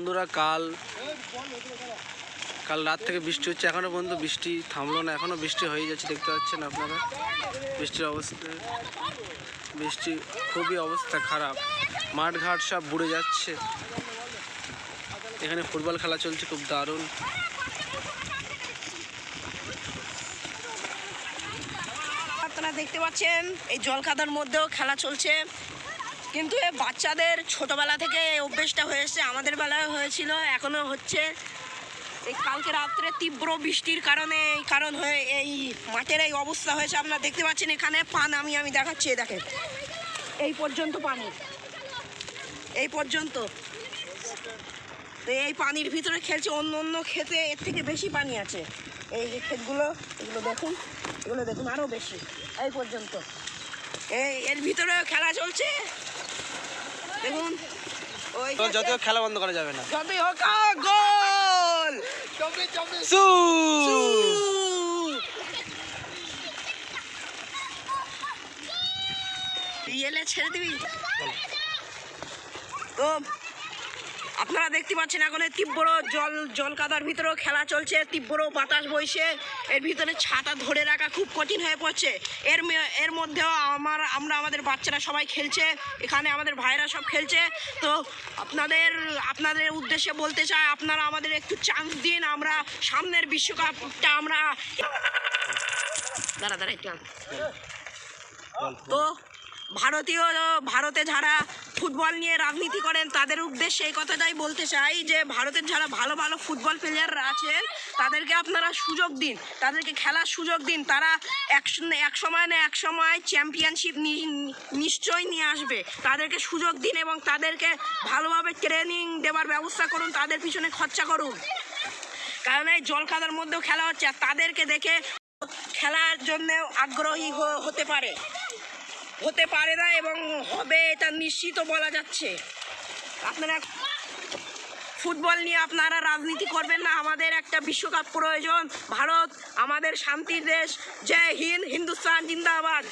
বন্ধুরা, কাল কাল রাত থেকে বৃষ্টি হচ্ছে। এখনও পর্যন্ত বৃষ্টি থামলো না। এখনও বৃষ্টি হয়ে যাচ্ছে, দেখতে পাচ্ছেন আপনারা? বৃষ্টির অবস্থা বৃষ্টি খুবই অবস্থা খারাপ। মাঠ ঘাট সব বুড়ে যাচ্ছে। এখানে ফুটবল খেলা চলছে, খুব দারুণ। আপনারা দেখতে পাচ্ছেন, এই জল কাদার মধ্যেও খেলা চলছে। কিন্তু এ বাচ্চাদের ছোটবেলা থেকে এই অভ্যেসটা হয়েছে, আমাদের বেলায় হয়েছিল, এখনও হচ্ছে। এই কালকে রাত্রে তীব্র বৃষ্টির কারণে, এই কারণ হয়ে, এই মাঠের এই অবস্থা হয়েছে, আপনারা দেখতে পাচ্ছেন এখানে পান আমি আমি দেখাচ্ছি দেখেন। এই পর্যন্ত পানি। এই পর্যন্ত। এই পানির ভিতরে খেলছে অন্য অন্য ক্ষেতে এর থেকে বেশি পানি আছে। এই যে ক্ষেতগুলো, এগুলো দেখুন এগুলো দেখুন আরও বেশি, এই পর্যন্ত। এই, এর ভিতরে খেলা চলছে। দেখুন ওই যদিও খেলা বন্ধ করা যাবে না। যতই হোক গোল! রিয়েলে ছেড়ে দিবি? তো আপনারা দেখতে পাচ্ছেন এখন তীব্র জল জল কাদার ভিতরেও খেলা চলছে, তীব্র বাতাস বইছে। এর ভিতরে ছাতা ধরে রাখা খুব কঠিন হয়ে পড়ছে। এর এর মধ্যেও আমার, আমরা আমাদের বাচ্চারা সবাই খেলছে, এখানে আমাদের ভাইরা সব খেলছে। তো আপনাদের আপনাদের উদ্দেশ্যে বলতে চাই, আপনারা আমাদের একটু চান্স দিন, আমরা সামনের বিশ্বকাপটা আমরা দাঁড়া দাঁড়া তো ভারতীয়, ভারতে যারা ফুটবল নিয়ে রাজনীতি করেন, তাদের উদ্দেশ্যে এই কথাটাই বলতে চাই যে ভারতের যারা ভালো ভালো ফুটবল প্লেয়াররা আছেন, তাদেরকে আপনারা সুযোগ দিন, তাদেরকে খেলার সুযোগ দিন, তারা এক এক সময় না এক সময় চ্যাম্পিয়নশিপ নিশ্চয়ই নিয়ে আসবে। তাদেরকে সুযোগ দিন এবং তাদেরকে ভালোভাবে ট্রেনিং দেওয়ার ব্যবস্থা করুন, তাদের পিছনে খরচা করুন। কারণ এই জল কাদার মধ্যেও খেলা হচ্ছে, আর তাদেরকে দেখে খেলার জন্যেও আগ্রহী হতে পারে। হতে পারে না এবং হবে, এটা নিশ্চিত বলা যাচ্ছে। আপনারা ফুটবল নিয়ে আপনারা রাজনীতি করবেন না, আমাদের একটা বিশ্বকাপ প্রয়োজন। ভারত আমাদের শান্তির দেশ। জয় হিন্দ, হিন্দুস্তান, জিন্দাবাদ।